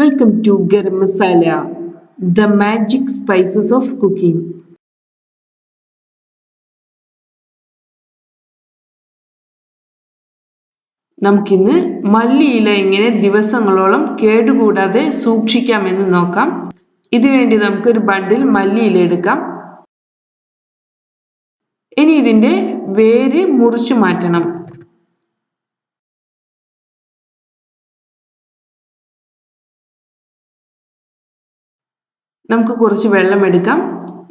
Welcome to garam masala the magic spices of cooking നമുക്കിന്ന് മല്ലിയില എങ്ങനെ ദിവസങ്ങളോളം കേടുകൂടാതെ സൂക്ഷിക്കാമെന്ന് നോക്കാം. ഇതിനുവേണ്ടി നമുക്കൊരു ബണ്ടിൽ മല്ലിയില എടുക്കാം. ഇനി ഇതിന്റെ വേര് മുറിച്ചു മാറ്റണം. നമുക്ക് കുറച്ച് വെള്ളം എടുക്കാം.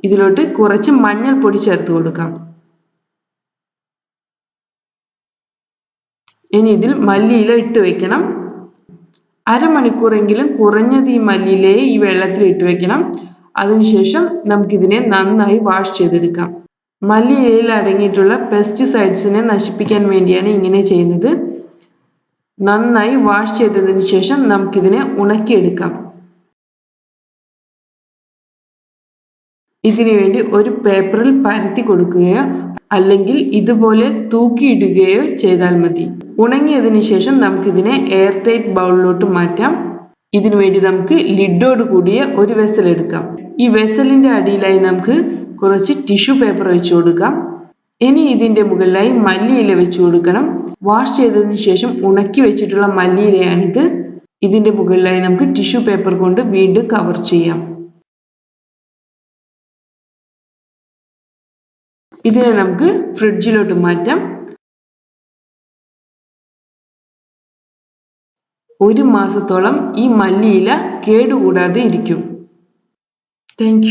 ഇതിലോട്ട് കുറച്ച് മഞ്ഞൾപ്പൊടി ചേർത്ത് കൊടുക്കാം. ഇനി ഇതിൽ മല്ലിയില ഇട്ട് വെക്കണം. അരമണിക്കൂറെങ്കിലും കുറഞ്ഞത് ഈ മല്ലിയിലയെ ഈ വെള്ളത്തിൽ ഇട്ട് വെക്കണം. അതിനുശേഷം നമുക്കിതിനെ നന്നായി വാഷ് ചെയ്തെടുക്കാം. മല്ലിയിലയിൽ അടങ്ങിയിട്ടുള്ള പെസ്റ്റിസൈഡ്സിനെ നശിപ്പിക്കാൻ വേണ്ടിയാണ് ഇങ്ങനെ ചെയ്യുന്നത്. നന്നായി വാഷ് ചെയ്തതിനു ശേഷം നമുക്കിതിനെ ഉണക്കിയെടുക്കാം. ഇതിനു വേണ്ടി ഒരു പേപ്പറിൽ പരത്തി കൊടുക്കുകയോ അല്ലെങ്കിൽ ഇതുപോലെ തൂക്കിയിടുകയോ ചെയ്താൽ മതി. ഉണങ്ങിയതിനു ശേഷം നമുക്കിതിനെ എയർ ടൈറ്റ് ബൗളിലോട്ട് മാറ്റാം. ഇതിനു വേണ്ടി നമുക്ക് ലിഡോട് കൂടിയ ഒരു വെസൽ എടുക്കാം. ഈ വെസലിന്റെ അടിയിലായി നമുക്ക് കുറച്ച് ടിഷ്യൂ പേപ്പർ വെച്ച് കൊടുക്കാം. ഇനി ഇതിന്റെ മുകളിലായി മല്ലിയില വെച്ച് കൊടുക്കണം. വാഷ് ചെയ്തതിനു ശേഷം ഉണക്കി വെച്ചിട്ടുള്ള മല്ലിയിലയാണിത്. ഇതിന്റെ മുകളിലായി നമുക്ക് ടിഷ്യൂ പേപ്പർ കൊണ്ട് വീണ്ടും കവർ ചെയ്യാം. ഇതിനെ നമുക്ക് ഫ്രിഡ്ജിലോട്ട് മാറ്റാം. ഒരു മാസത്തോളം ഈ മല്ലിയില കേടുകൂടാതെ ഇരിക്കും. താങ്ക്